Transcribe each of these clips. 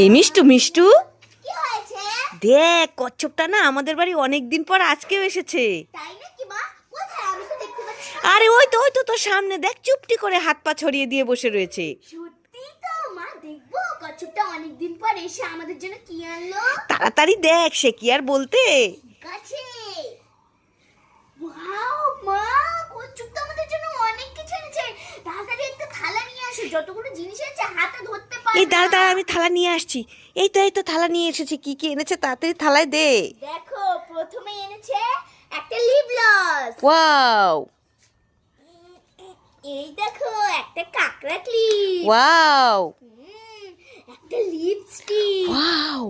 এই মিষ্টু মিষ্টু। দেখ কচ্ছপটা না আমাদের বাড়ি অনেক দিন পর আজকেও এসেছে। আরে ওই তো ওই তো তোর সামনে। দেখ চুপটি করে হাত পা ছড়িয়ে দিয়ে বসে রয়েছে। তাড়াতাড়ি দেখ সে কি আর বলতে? ঠিক আছে ওয়াও মা কচ্ছপটা আমাদের জন্য অনেক কিছু এনেছে তাড়াতাড়ি একটা থালা নিয়ে আসো যতগুলো জিনিস আছে হাতে ধরতে পারবে এই দাঁড়া দাঁড়া আমি থালা নিয়ে আসছি। এই তো এই তো থালা নিয়ে এসেছি। কি কি এনেছে তাড়াতাড়ি থালায় দে। দেখো প্রথমে এনেছে একটা লিপ গ্লস ওয়াও। এই দেখো একটা কাকড়া ক্লিপ ওয়াও। একটা লিপস্টিক ওয়াও।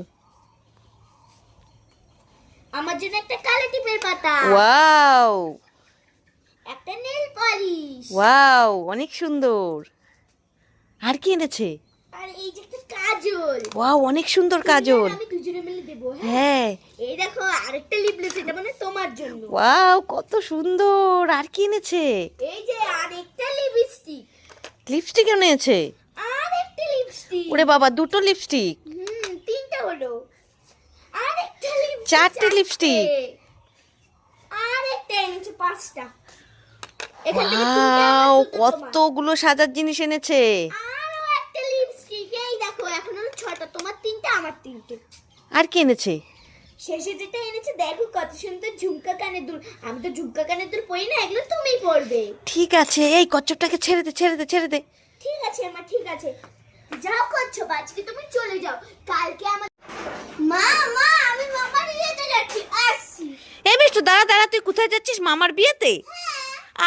আমার জন্য একটা কালো টিপের পাতা। ওয়াও। একটা নেল পলিশ ওয়াও অনেক সুন্দর। আর কি এনেছে? আর এই যে একটা কাজল। ওয়াও অনেক সুন্দর কাজল আমি দুজনে মিলে দেবো হ্যাঁ? হ্যাঁ। এই দেখো আরেকটা লিপলেস এটা মানে তোমার জন্য। ওয়াও কত সুন্দর। আর কি এনেছে? এই যে আরেকটা লিপস্টিক লিপস্টিক এনেছে? আরেকটা লিপস্টিক ওরে বাবা দুটো লিপস্টিক হুম তিনটা হলো। আরেকটা লিপস্টিক চারটে lipstick। আরেকটা এনেছে পাঁচটা। ওয়াও। কতগুলো সাজার জিনিস এনেছে আরও একটা লিপস্টিক এই দেখো এখন হলো ছটা তোমার তিনটে আমার তিনটে। আর কি এনেছে? শেষে যেটা এনেছে দেখো কত সুন্দর ঝুমকা কানের দুল। আমি তো ঝুমকা কানের দুল পরি না এগুলো তুমিই পরবে। ঠিক আছে এই কচ্ছপটাকে ছেড়ে দে ছেড়ে দে ছেড়ে দে। ঠিক আছে মা ঠিক আছে। যাও করছ আজকে তুমি চলে যাও। কালকে আমার মা মা আমি মামার বিয়েতে যাচ্ছি আসছি। এই মিষ্টু দাঁড়া দাঁড়া তুই কোথায় যাচ্ছিস মামার বিয়েতে?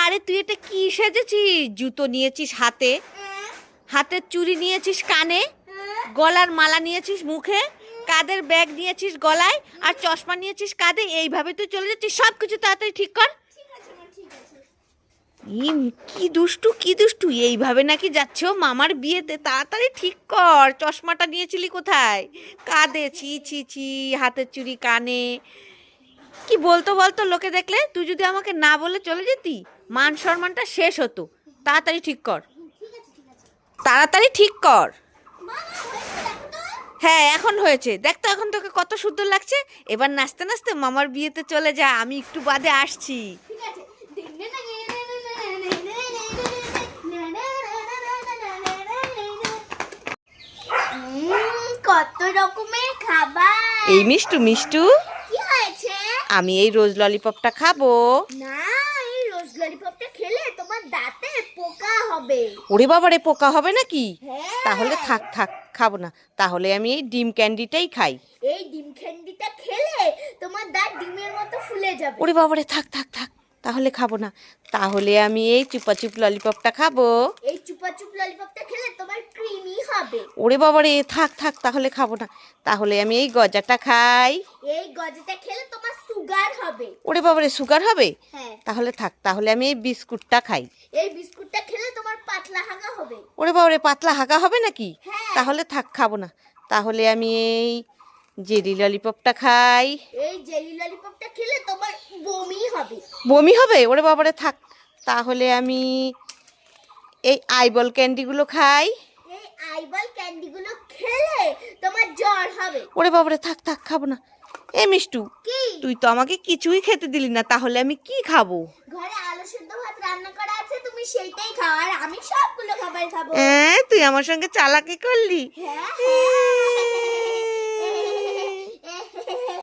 আরে তুই এটা কি সেজেছিস? জুতো নিয়েছিস হাতে? হ্যাঁ, হাতের চুড়ি নিয়েছিস কানে? হ্যাঁ। গলার মালা নিয়েছিস মুখে, কাদের ব্যাগ নিয়েছিস গলায়, আর চশমা নিয়েছিস কাঁধে, এইভাবে তুই চলে যাচ্ছিস সব কিছু তাড়াতাড়ি ঠিক কর। কি দুষ্টু কি দুষ্টু, এইভাবে নাকি যাচ্ছ? মামার বিয়েতে তাড়াতাড়ি ঠিক কর, চশমাটা নিয়েছিলি কোথায়? কাঁধে, ছি ছি ছি, হাতের চুরি কানে। কি বলতো বলতো, লোকে দেখলে, তুই যদি আমাকে না বলে চলে যেতি, মান সম্মানটা শেষ হতো। তাড়াতাড়ি ঠিক কর। তাড়াতাড়ি ঠিক কর। হ্যাঁ এখন হয়েছে। দেখ তো এখন তোকে কত সুন্দর লাগছে। এবার নাচতে নাচতে মামার বিয়েতে চলে যা আমি একটু বাদে আসছি। ঠিক আছে। কত রকমের খাবার। এই মিষ্টু মিষ্টু। কি হয়েছে? আমি এই রোজ ললিপপটা খাব। না এই রোজ ললিপপটা খেলে হবে। ওরে বাবারে পোকা হবে নাকি? হ্যাঁ। তাহলে থাক থাক খাব না। তাহলে আমি এই ডিম ক্যান্ডিটাই খাই। এই ডিম খেন্ডিটা খেলে তোমার দাঁত ডিমের মতো ফুলে যাবে। ওরে বাবারে থাক থাক থাক। তাহলে খাব না। তাহলে আমি এই চুপাচুপ ললিপপটা খাব। এই চুপা চুপ ললিপপটা খেলে তোমার ক্রিমি হবে। ওরে বাবারে থাক থাক তাহলে খাব না। তাহলে আমি এই গজাটা খাই। এই গজাটা খেলে তোমার সুগার হবে। ওরে বাবারে সুগার হবে? হ্যাঁ। তাহলে থাক তাহলে আমি এই বিস্কুটটা খাই। এই বিস্কুটটা খেলে পাতলা হাগা হবে। ওরে বাবারে পাতলা হাগা হবে নাকি? হ্যাঁ। তাহলে থাক খাব না। তাহলে আমি এই জেলি ললিপপটা খাই। এই জেলি ললিপপটা খেলে তোমার বমি হবে। বমি হবে? ওরে বাবারে থাক। তাহলে আমি এই আইবল ক্যান্ডিগুলো খাই। এই আইবল ক্যান্ডিগুলো খেলে তোমার জ্বর হবে। ওরে বাবারে থাক থাক খাব না। এ মিষ্টু কি? তুই তো আমাকে কিছুই খেতে দিলি না। তাহলে আমি কি খাব? ঘরে আলু সেদ্ধ ভাত রান্না করা আছে তুমি সেইটাই খাও আর আমি সবগুলো খাবার খাব। হ্যাঁ তুই আমার সঙ্গে চালাকি করলি? হ্যাঁ হ্যাঁ।